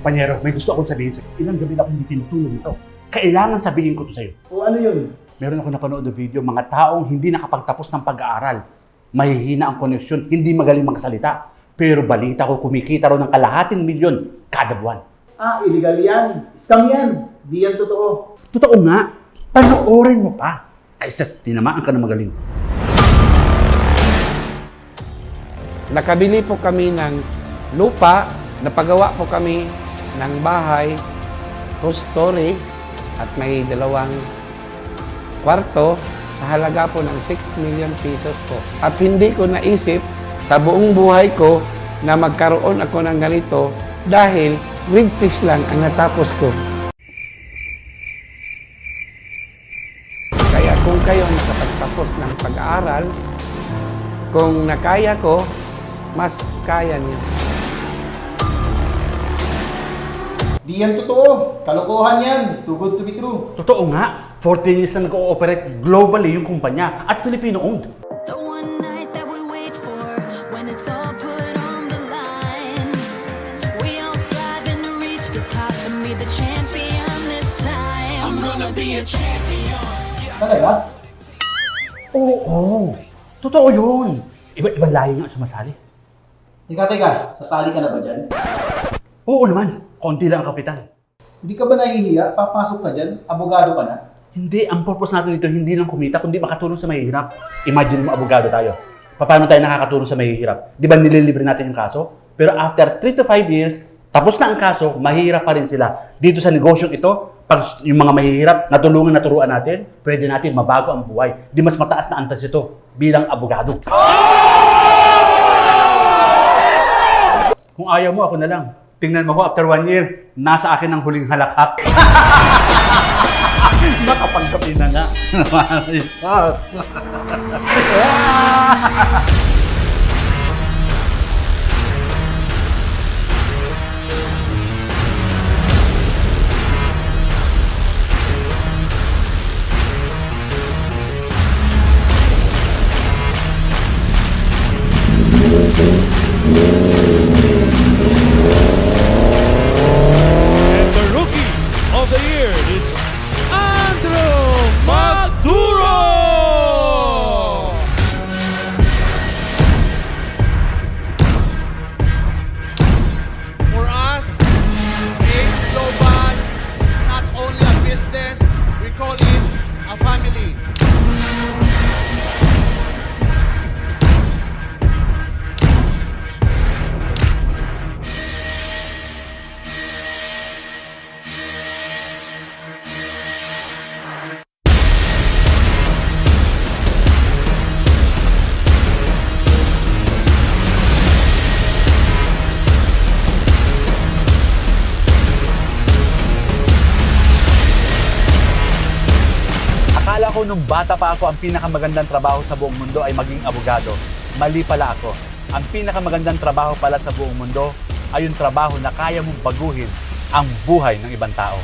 Panyero, may gusto akong sabihin sa'yo. Ilang gabi na akong hindi tinutulog ito. Kailangan sabihin ko to sa'yo. O ano yun? Meron ako napanood na video, mga taong hindi nakapagtapos ng pag-aaral. Mahihina ang koneksyon, hindi magaling magsalita. Pero balita ko, kumikita raw ng kalahating milyon kada buwan. Ah, illegal yan. Scam yan. Di yan totoo. Totoo nga, panoorin mo pa. Ay, sas, tinamaan ka na magaling. Nakabili po kami ng lupa, napagawa po kami ng bahay, two story, at may dalawang kwarto sa halaga po ng 6 million pesos po. At hindi ko naisip sa buong buhay ko na magkaroon ako ng ganito dahil grade 6 lang ang natapos ko. Kaya kung kayo nakapagtapos ng pag-aaral, kung nakaya ko, mas kaya niyo. Di yan totoo. Kalokohan yan. Too good to be true. Totoo nga, 14 years na nag-ooperate globally yung kumpanya at Filipino-owned. The one night that we wait for when it's all put on the line. We all striving to reach the top and be the champion this time. I'm gonna be a champion. Talaga? Oo, totoo yun. Iba-ibang lahi nga sumasali. Teka, teka. Sasali ka na ba dyan? Oo naman, konti lang ang kapital. Hindi ka ba nahihiya? Papasok ka dyan? Abogado ka na? Hindi, ang purpose natin dito hindi lang kumita, kundi makatulong sa mahihirap. Imagine mo, abogado tayo. Paano tayo nakakatulong sa mahihirap? Di ba nililibre natin yung kaso? Pero after 3 to 5 years, tapos na ang kaso, mahihirap pa rin sila. Dito sa negosyong ito, pag yung mga mahihirap, natulungan, naturuan natin, pwede natin mabago ang buhay. Di mas mataas na antas ito bilang abogado. Kung ayaw mo, ako na lang. Tingnan mo ko, after one year, nasa akin ang huling halakhak. Nakapagkapi na nga. Isas. ko nung bata pa ako, ang pinakamagandang trabaho sa buong mundo ay maging abogado. Mali pala ako. Ang pinakamagandang trabaho pala sa buong mundo ay yung trabaho na kaya mong baguhin ang buhay ng ibang tao.